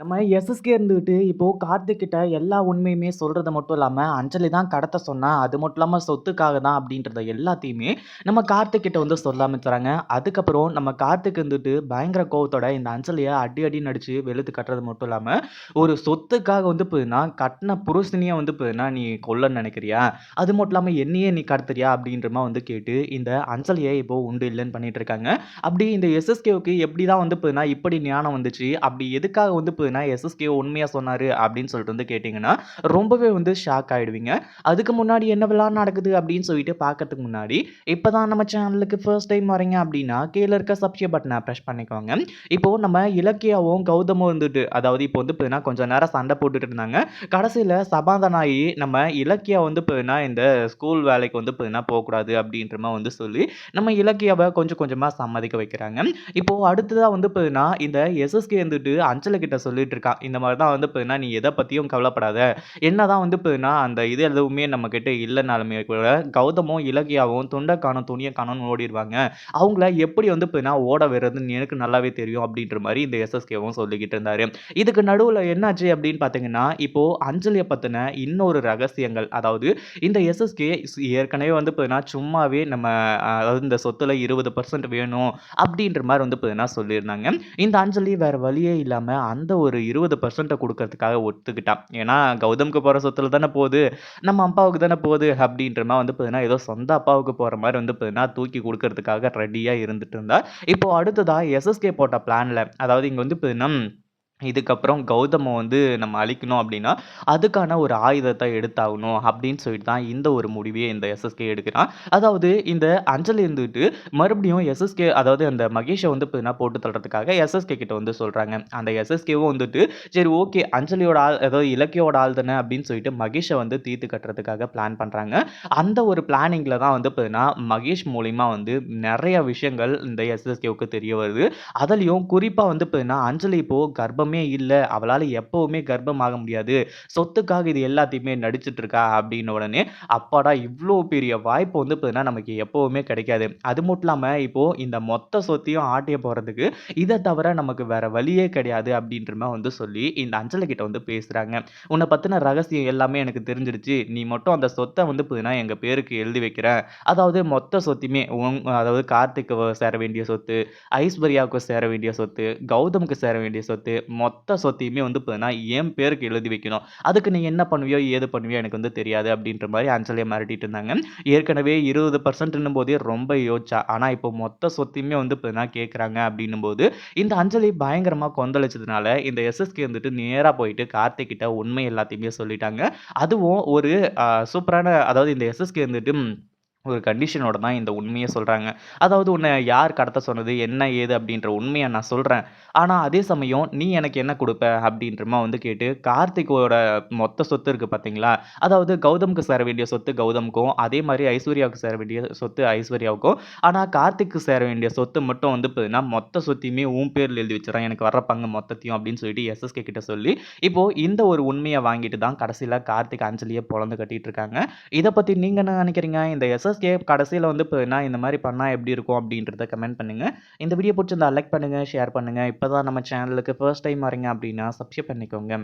நம்ம எஸ்எஸ்கே இருந்துகிட்டு இப்போது கார்த்திக் கிட்ட எல்லா உண்மையுமே சொல்கிறது மட்டும் இல்லாமல் அஞ்சலி தான் கடத்த சொன்னால் அது மட்டும் இல்லாமல் சொத்துக்காக தான் அப்படின்றத எல்லாத்தையுமே நம்ம கார்த்திக் கிட்ட வந்து சொல்ல ஆரம்பிச்சுறாங்க. அதுக்கப்புறம் நம்ம கார்த்திக் இருந்துட்டு பயங்கர கோவத்தோட இந்த அஞ்சலியை அடி அடின்னு நடித்து வெளுத்து கட்டுறது மட்டும் இல்லாமல் ஒரு சொத்துக்காக வந்து போதுன்னா கட்டின புருஷனையே வந்து போதுன்னா நீ கொல்லன்னு நினைக்கிறியா? அது மட்டும் இல்லாமல் என்னையே நீ கடத்துறியா? அப்படின்றமா வந்து கேட்டு, இந்த அஞ்சலியை இப்போது உண்டு இல்லைன்னு பண்ணிட்டு இருக்காங்க. அப்படி இந்த எஸ்எஸ்கேவுக்கு எப்படி தான் வந்து போதுன்னா இப்படி ஞானம் வந்துச்சு? அப்படி எதுக்காக வந்து பார்த்தீங்கன்னா, எஸ்எஸ்கே உண்மையா சொன்னாரு அப்படின்னு சொல்லிட்டு வந்து கேட்டீங்கன்னா, ரொம்பவே வந்து ஷாக் ஆகிடுவீங்க அதுக்கு முன்னாடி என்னவெல்லாம் நடக்குது அப்படின்னு சொல்லிட்டு பார்க்கறதுக்கு முன்னாடி, இப்போ தான் நம்ம சேனலுக்கு ஃபர்ஸ்ட் டைம் வரீங்க அப்படின்னா, கீழே இருக்க சப்ஸ்கிரைப் பட்டனை ப்ரெஷ் பண்ணிக்கோங்க. இப்போ நம்ம இலக்கியாவும், கௌதமும் வந்துட்டு அதாவது இப்போ வந்து பார்த்தீங்கன்னா, கொஞ்ச நேரம் சண்டை போட்டுட்டு இருந்தாங்க. கடைசியில் சமாதானம் நம்ம இலக்கியா வந்து பார்த்தீங்கன்னா, இந்த ஸ்கூல் வேலைக்கு வந்து பார்த்தீங்கன்னா போகக்கூடாது அப்படின்ற மாதிரி வந்து சொல்லி, நம்ம இலக்கியாவை கொஞ்சம் கொஞ்சமாக சம்மதிக்க வைக்கிறாங்க. இப்போ அடுத்ததாக வந்து பார்த்தீங்கன்னா, இந்த எஸ்எஸ்கே வந்துட்டு அஞ்சலை கிட்ட சொல்லி சொல்லிட்டு இருக்கான். இந்த மாதிரி தான் வந்து பார்த்தீங்கன்னா, நீ எதை பற்றியும் கவலைப்படாத. என்னதான் வந்து பார்த்தீங்கன்னா, அந்த இது எதுவுமே நம்மகிட்ட இல்லைனாலுமே கூட, கௌதமும், இலக்கியாவும் தொண்டை காணோம், துணியை காணோம்னு ஓடிடுவாங்க அவங்கள எப்படி வந்து பார்த்தீங்கன்னா, ஓட வர்றதுன்னு எனக்கு நல்லாவே தெரியும் அப்படின்ற மாதிரி இந்த எஸ்எஸ்கேவும் சொல்லிக்கிட்டு இருந்தார் இதுக்கு நடுவில் என்னாச்சு அப்படின்னு பார்த்தீங்கன்னா, இப்போ அஞ்சலியை பற்றின இன்னொரு ரகசியங்கள், அதாவது இந்த எஸ்எஸ்கே ஏற்கனவே வந்து பார்த்தீங்கன்னா, சும்மாவே நம்ம அதாவது இந்த சொத்துல 20% வேணும் அப்படின்ற மாதிரி வந்து பார்த்தீங்கன்னா சொல்லியிருந்தாங்க. இந்த அஞ்சலி வேற வழியே இல்லாமல் அந்த ஒரு இருபது பர்சன்ட்டை கொடுக்கறதுக்காக ஒத்துக்கிட்டா. ஏன்னா, கௌதம்க்கு போகிற சொத்துல தானே போகுது நம்ம அப்பாவுக்கு தானே போகுது அப்படின்ற மாதிரி வந்து பார்த்தீங்கன்னா, ஏதோ சொந்த அப்பாவுக்கு போகிற மாதிரி வந்து பார்த்தீங்கன்னா, தூக்கி கொடுக்கறதுக்காக ரெடியாக இருந்துட்டு இருந்தா. இப்போ அடுத்ததாக எஸ்எஸ்கே போட்ட பிளானில் அதாவது இங்கே வந்து பார்த்தீங்கன்னா, இதுக்கப்புறம் கௌதமை வந்து நம்ம அழிக்கணும் அப்படின்னா, அதுக்கான ஒரு ஆயுதத்தை எடுத்தாகணும் அப்படின்னு சொல்லிட்டு தான் இந்த ஒரு முடிவையே இந்த எஸ்எஸ்கே எடுக்கிறான். அதாவது இந்த அஞ்சலி இருந்துட்டு மறுபடியும் எஸ்எஸ்கே அதாவது அந்த மகேஷை வந்து பார்த்தீங்கன்னா, போட்டு தள்ளுறதுக்காக எஸ்எஸ்கே கிட்ட வந்து சொல்கிறாங்க அந்த எஸ்எஸ்கேவும் வந்துட்டு, சரி ஓகே அஞ்சலியோட ஆள் அதாவது இலக்கியோட ஆள் தானே அப்படின்னு சொல்லிட்டு மகேஷை வந்து தீர்த்து கட்டுறதுக்காக பிளான் பண்ணுறாங்க அந்த ஒரு பிளானிங்கில் தான் வந்து பார்த்தீங்கன்னா, மகேஷ் மூலிமா வந்து நிறைய விஷயங்கள் இந்த எஸ்எஸ்கேவுக்கு தெரிய வருது. அதுலேயும் குறிப்பாக வந்து பார்த்தீங்கன்னா, அஞ்சலி இப்போது கர்ப்பம் கர்ப்பமே இல்லை அவளால் கர்ப்பம் ஆக முடியாது. சொத்துக்காக இது எல்லாத்தையுமே நடிச்சுட்டு இருக்கா அப்படின்ன உடனே, அப்பாடா! இவ்வளோ பெரிய வாய்ப்பு வந்து பார்த்தீங்கன்னா, நமக்கு எப்போவுமே கிடைக்காது. அது மட்டும் இல்லாமல் இப்போது இந்த மொத்த சொத்தையும் ஆட்டிய போகிறதுக்கு இதை தவிர நமக்கு வேற வழியே கிடையாது அப்படின்ற மாதிரி வந்து சொல்லி, இந்த அஞ்சலை கிட்ட வந்து பேசுகிறாங்க உன்னை பற்றின ரகசியம் எல்லாமே எனக்கு தெரிஞ்சிருச்சு நீ மட்டும் அந்த சொத்தை வந்து பார்த்தீங்கன்னா, எங்கள் பேருக்கு எழுதி வைக்கிறேன். அதாவது மொத்த சொத்தையுமே அதாவது கார்த்திக்கு சேர வேண்டிய சொத்து, ஐஸ்வர்யாவுக்கு சேர வேண்டிய சொத்து, கௌதமுக்கு சேர வேண்டிய சொத்து, மொத்த சொத்தையுமே வந்து பார்த்தீங்கன்னா, என் பேருக்கு எழுதி வைக்கணும். அதுக்கு நீ என்ன பண்ணுவியோ, ஏது பண்ணுவியோ எனக்கு வந்து தெரியாது அப்படின்ற மாதிரி அஞ்சலியை மிரட்டிட்டு இருந்தாங்க. ஏற்கனவே இருபது பர்சன்ட்னும் போதே ரொம்ப யோசிச்சா. ஆனால் இப்போ மொத்த சொத்தையுமே வந்து பார்த்தீங்கன்னா கேட்கறாங்க அப்படின்னும்போது, இந்த அஞ்சலி பயங்கரமாக கொந்தளிச்சதுனால, இந்த எஸ்எஸ்கே வந்துட்டு நேராக போயிட்டு கார்த்திகிட்ட உண்மை எல்லாத்தையுமே சொல்லிட்டாங்க. அதுவும் ஒரு சூப்பரான அதாவது இந்த எஸ்எஸ்கே வந்துட்டு ஒரு கண்டிஷனோட தான் இந்த உண்மையை சொல்கிறாங்க அதாவது உன்னை யார் கடத்த சொன்னது? என்ன ஏது அப்படின்ற உண்மையை நான் சொல்கிறேன் ஆனால் அதே சமயம் நீ எனக்கு என்ன கொடுப்ப அப்படின்றமா வந்து கேட்டு, கார்த்திக்கோட மொத்த சொத்து இருக்குது பார்த்தீங்களா? அதாவது கௌதமுக்கு சேர வேண்டிய சொத்து கௌதமுக்கும், அதே மாதிரி ஐஸ்வர்யாவுக்கு சேர வேண்டிய சொத்து ஐஸ்வர்யாவுக்கும். ஆனால் கார்த்திக்கு சேர வேண்டிய சொத்து மட்டும் வந்து பார்த்தீங்கன்னா, மொத்த சொத்தையுமே உன் பேரில் எழுதி வச்சுர்றேன். எனக்கு வர பங்கு மொத்தத்தையும் அப்படின்னு சொல்லிட்டு எஸ்எஸ்கே கிட்ட சொல்லி, இப்போது இந்த ஒரு உண்மையை வாங்கிட்டு தான் கடைசியில் கார்த்திக் அஞ்சலியை பிறந்து கட்டிட்டு இருக்காங்க. இதை பற்றி நீங்கள் என்ன நினைக்கிறீங்க? இந்த எஸ்எஸ் கே கடைசியில் வந்து இப்போ என்ன இந்த மாதிரி பண்ணால் எப்படி இருக்கும் அப்படின்றத கமெண்ட் பண்ணுங்க. இந்த வீடியோ பிடிச்சிருந்தா லைக் பண்ணுங்க, ஷேர் பண்ணுங்க. இப்போ தான் நம்ம சேனலுக்கு ஃபர்ஸ்ட் டைம் வரீங்க அப்படின்னா சப்ஸ்கிரைப் பண்ணிக்கோங்க.